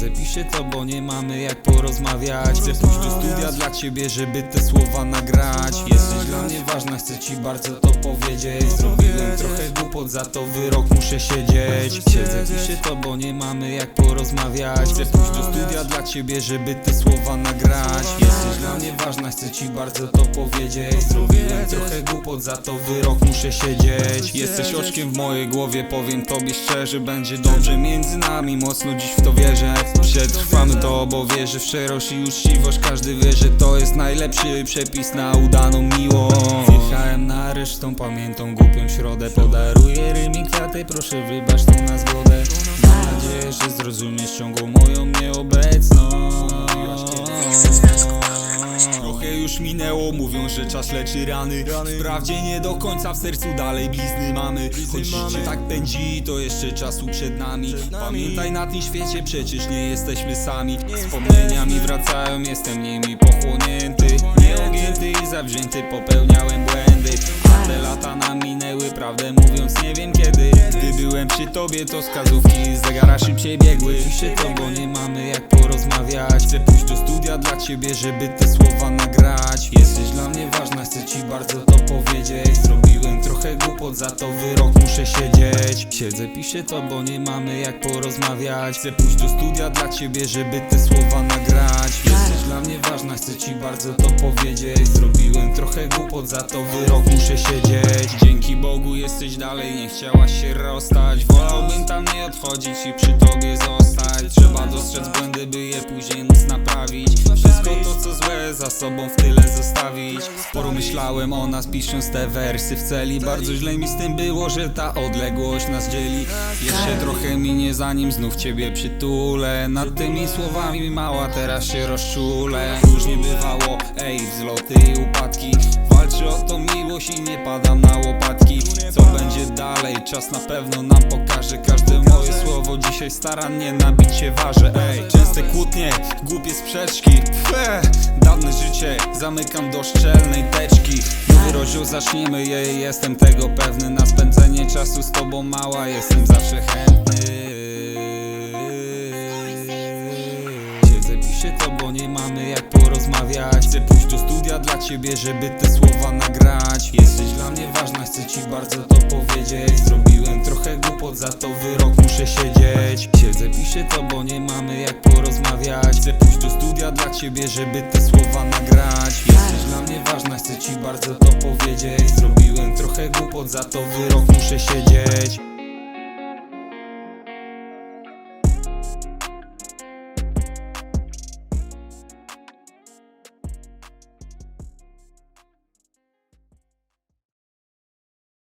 Siedzę, piszę to, bo nie mamy jak porozmawiać. Chcę pójść do studia dla ciebie, żeby te słowa nagrać. Jesteś dla mnie ważna, chcę ci bardzo to powiedzieć. Zrobiłem trochę głupot, za to wyrok muszę siedzieć. Siedzę, piszę to, bo nie mamy jak porozmawiać. Chcę pójść do studia dla ciebie, żeby te słowa nagrać. Jesteś dla mnie ważna, chcę ci bardzo to powiedzieć. Zrobiłem trochę głupot, za to wyrok muszę siedzieć. Jesteś oczkiem w mojej głowie, powiem tobie szczerze Będzie dobrze między nami, mocno dziś w to wierzę. Przetrwamy to, bo wierzę w szczerość i uczciwość. Każdy wie, że to jest najlepszy przepis na udaną miłość. Wjechałem na resztą, pamiętam głupią środę. Podaruję rymi kwiaty, proszę wybacz to na zgodę. Mam nadzieję, że zrozumiesz ciągłą moją nieobecność Już minęło, mówią, że czas leczy rany. Wprawdzie nie do końca w sercu dalej blizny mamy. Choć życie tak pędzi, to jeszcze czasu przed nami. Pamiętaj na tym świecie, przecież nie jesteśmy sami. Wspomnieniami wracają, jestem nimi pochłonięty. Nieogięty i zawzięty, popełniałem błędy. A te lata nam minęły, prawdę mówiąc nie wiem kiedy. Gdy byłem przy tobie, to wskazówki z zegara szybciej biegły. Piszę to, bo nie mamy jak porozmawiać dla ciebie, żeby te słowa nagrać. Jesteś dla mnie ważna, chcę ci bardzo to powiedzieć trochę głupot, za to wyrok muszę siedzieć. Siedzę, piszę to, bo nie mamy jak porozmawiać. Chcę pójść do studia dla ciebie, żeby te słowa nagrać. Jesteś dla mnie ważna, chcę ci bardzo to powiedzieć. Zrobiłem trochę głupot, za to wyrok muszę siedzieć. Dzięki Bogu jesteś dalej, nie chciałaś się rozstać. Wolałbym tam nie odchodzić i przy tobie zostać. Trzeba dostrzec błędy, by je później móc naprawić To złe za sobą w tyle zostawić. Sporo myślałem o nas pisząc te wersy w celi. Bardzo źle mi z tym było, że ta odległość nas dzieli. Jeszcze trochę minie zanim znów ciebie przytulę. Nad tymi słowami mała teraz się rozczulę. Różnie bywało, ej wzloty i upadki. Walczę o tą miłość i nie padam na łopatki. Co będzie dalej, czas na pewno nam pokaże Każde moje słowo dzisiaj starannie nabić się waży Ej, częste kłótnie, głupie sprzeczki Fe, dawne życie, zamykam do szczelnej teczki. Nowy rozdział zaczniemy je, jestem tego pewny. Na spędzenie czasu z tobą mała, jestem zawsze chętny Piszę to, bo nie mamy jak porozmawiać. Chcę pójść do studia dla ciebie, żeby te słowa nagrać. Jesteś dla mnie ważna, chcę ci bardzo to powiedzieć. Zrobiłem trochę głupot, za to wyrok muszę siedzieć. Siedzę, piszę to, bo nie mamy jak porozmawiać. Chcę pójść do studia dla ciebie, żeby te słowa nagrać. Jesteś dla mnie ważna, chcę ci bardzo to powiedzieć. Zrobiłem trochę głupot, za to wyrok muszę siedzieć